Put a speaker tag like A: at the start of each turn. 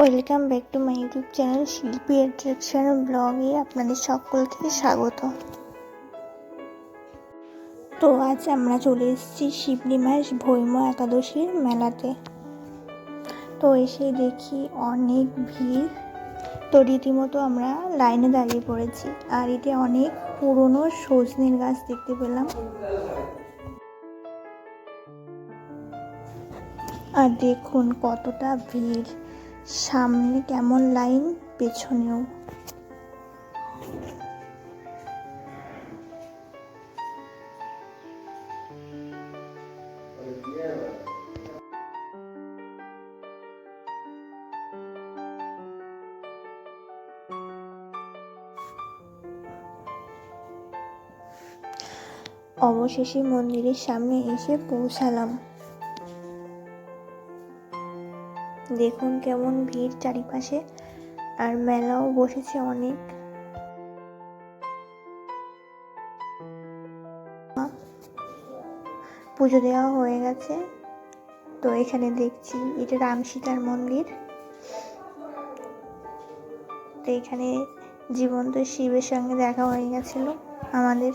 A: Welcome back to my YouTube channel Shilpi attraction ব্লগে আপনাদের সকলকে স্বাগত। তো আজ আমরা চলে এসেছি শিবলি মাস ভৈম একাদশীর মেলাতে। তো এসে দেখি অনেক ভিড়। তো রীতিমতো আমরা লাইনে দাঁড়িয়ে পড়েছি আর এতে অনেক পুরনো সজনের গাছ দেখতে পেলাম। আর দেখুন কতটা ভিড়। সামনে কেমন লাইন পেছনেও। অবশেষে মন্দিরের সামনে এসে পৌঁছালাম। দেখুন কেমন ভিড় চারিপাশে, আর মেলাও বসেছে অনেক। পুজো দেওয়া হয়ে গেছে। তো এখানে দেখছি এটা রাম সীতার মন্দির। তো এখানে জীবন্ত শিবের সঙ্গে দেখা হয়ে গেছিল আমাদের।